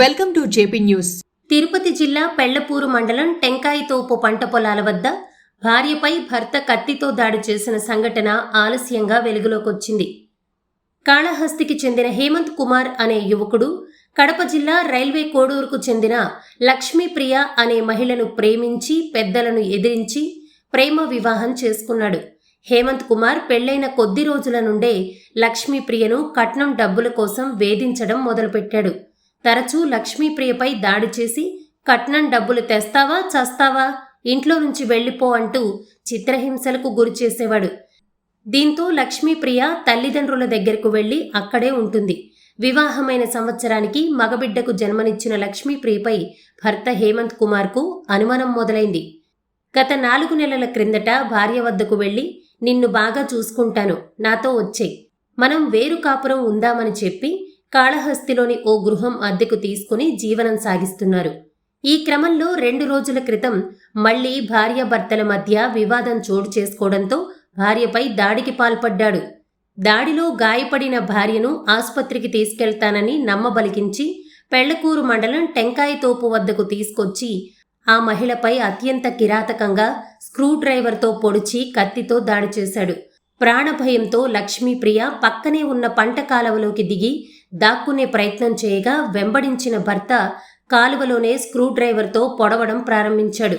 Welcome to JP News. Tirupati జిల్లా పెళ్ళపూరు మండలం టెంకాయితోపు పంట పొలాల వద్ద భార్యపై భర్త కత్తితో దాడి చేసిన సంఘటన ఆలస్యంగా వెలుగులోకొచ్చింది. కాళహస్తికి చెందిన హేమంత్ కుమార్ అనే యువకుడు కడప జిల్లా రైల్వే కోడూరుకు చెందిన లక్ష్మీప్రియ అనే మహిళను ప్రేమించి పెద్దలను ఎదిరించి ప్రేమ వివాహం చేసుకున్నాడు. హేమంత్ కుమార్ పెళ్ళైన కొద్ది రోజుల నుండే లక్ష్మీప్రియను కట్నం డబ్బుల కోసం వేధించడం మొదలుపెట్టాడు. తరచూ లక్ష్మీప్రియపై దాడి చేసి కట్నం డబ్బులు తెస్తావా చస్తావా? ఇంట్లో నుంచి వెళ్ళిపో అంటూ చిత్రహింసలకు గురి చేసేవాడు. దీంతో లక్ష్మీప్రియ తల్లిదండ్రుల దగ్గరకు వెళ్ళి అక్కడే ఉంటుంది. వివాహమైన సంవత్సరానికి మగబిడ్డకు జన్మనిచ్చిన లక్ష్మీప్రియపై భర్త హేమంత్ కుమార్కు అనుమానం మొదలైంది. గత నాలుగు నెలల క్రిందట భార్య వద్దకు వెళ్ళి నిన్ను బాగా చూసుకుంటాను నాతో వచ్చే మనం వేరు కాపురం ఉందామని చెప్పి కాళహస్తిలోని ఓ గృహం అద్దెకు తీసుకుని జీవనం సాగిస్తున్నారు. ఈ క్రమంలో రెండు రోజుల క్రితం మళ్ళీ భార్యాభర్తల మధ్య వివాదం చోటు చేసుకోవడంతో భార్యపై దాడికి పాల్పడ్డాడు. దాడిలో గాయపడిన భార్యను ఆసుపత్రికి తీసుకెళ్తానని నమ్మబలికించి పెళ్ళకూరు మండలం టెంకాయతోపు వద్దకు తీసుకొచ్చి ఆ మహిళపై అత్యంత కిరాతకంగా స్క్రూ డ్రైవర్తో పొడిచి కత్తితో దాడి చేశాడు. ప్రాణభయంతో లక్ష్మీప్రియ పక్కనే ఉన్న పంట కాలవలోకి దిగి దాక్కునే ప్రయత్నం చేయగా వెంబడించిన భర్త కాలువలోనే స్క్రూ డ్రైవర్తో పొడవడం ప్రారంభించాడు.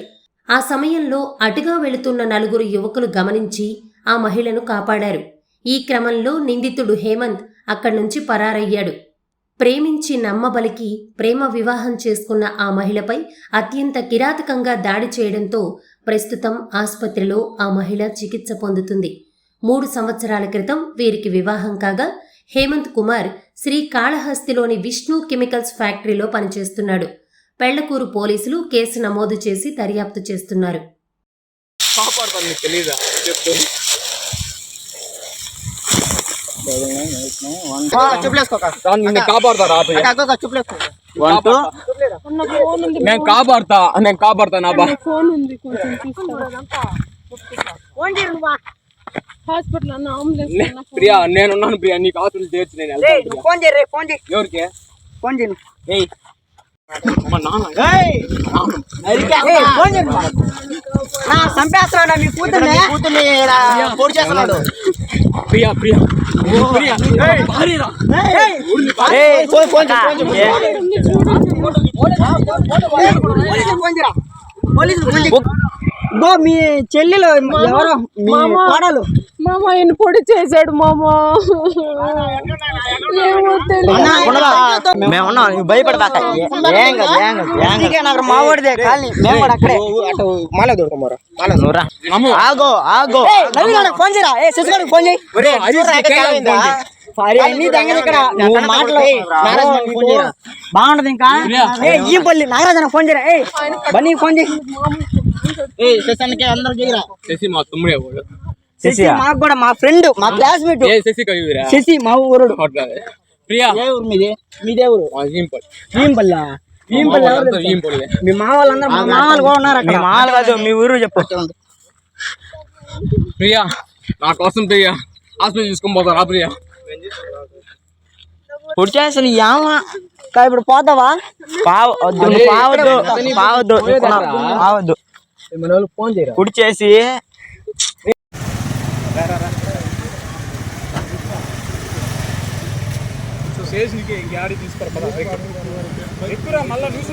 ఆ సమయంలో అటుగా వెళుతున్న నలుగురు యువకులు గమనించి ఆ మహిళను కాపాడారు. ఈ క్రమంలో నిందితుడు హేమంత్ అక్కడి నుంచి పరారయ్యాడు. ప్రేమించి నమ్మబలికి ప్రేమ వివాహం చేసుకున్న ఆ మహిళపై అత్యంత కిరాతకంగా దాడి చేయడంతో ప్రస్తుతం ఆసుపత్రిలో ఆ మహిళ చికిత్స పొందుతుంది. మూడు సంవత్సరాల క్రితం వీరికి వివాహం కాగా హేమంత్ కుమార్ శ్రీకాళహస్తిలోని విష్ణు కెమికల్స్ ఫ్యాక్టరీలో పనిచేస్తున్నాడు. పెళ్ళకూరు పోలీసులు కేసు నమోదు చేసి దర్యాప్తు చేస్తున్నారు. నేను కాపాడుతా నేను కాపాడుతా నా బా ఫోన్ ఉంది కొంచెం హాస్పిటల్ అన్న అంబులెన్స్ ప్రియా నేనున్నాను ప్రియా నీకు అవసరం తీర్చి నేను వెళ్తాను ప్రియా. ఫోన్ చేయి రే ఫోన్ చేయి. ఎవరికి? ఫోన్ చేయి ఏయ్. మా నాన్న. ఏయ్. ఏయ్, ఫోన్ చేయి నా చంపేస్తున్నాడు మీ కూతుర్ని. కూతుర్ని పొడి చేస్తున్నాడు. ప్రియా ప్రియా. ప్రియా భారీరా. ఏయ్, ఫోన్ ఫోన్ చేయి, ఫోన్ చేయి. పోలీసులు చేయరా? మీ చెల్లెలు ఎవరో? మీ కోడలు. మామ ఆయన పొడి చేశాడు మామ? మావాడిదే ఖాళీ మేము కూడా అక్కడే. అటు మాల దొరకమారా నువ్వురా నమ్ము. ఆగో ఆగో. ఫోన్ చేయరా? ఏ చేయి. బాగుంటది ఇంకా? ఏ ఈ పల్లి నాగరాజు ఫోన్ చేయరా? ఏ బన్నీ ఫోన్ చేయి. ఏ శశానికి అందరూ చేయరా శశి మా తమ్ముడే వాడు శశి మాకు కూడా మా ఫ్రెండ్ మా క్లాస్మేట్. ఏ శశి కవిరా శశి మా ఊరుడు. ప్రియా. ఏ ఊరు మీది? మీదే ఊరు? మా భీంపల్లి భీంపల్లి? జీంపల్లే మీ మా వాళ్ళందరూ మా మామలు కూడా ఉన్నారు అక్కడ. మామలు కాదు మీ ఊరు చెప్పు. ప్రియా నా కోసం ప్రియా. హాస్పిటల్ తీసుకొని పోతారా ప్రియా? ఇప్పుడు చేసిన యామ. ఇప్పుడు పోతావా? పావద్దు పావద్దు పావద్దు. చేయరా? కుడి చేసి స్టేషన్కి ఇంకేడి తీసుకోరు కదా ఎక్కురా మళ్ళీ న్యూస్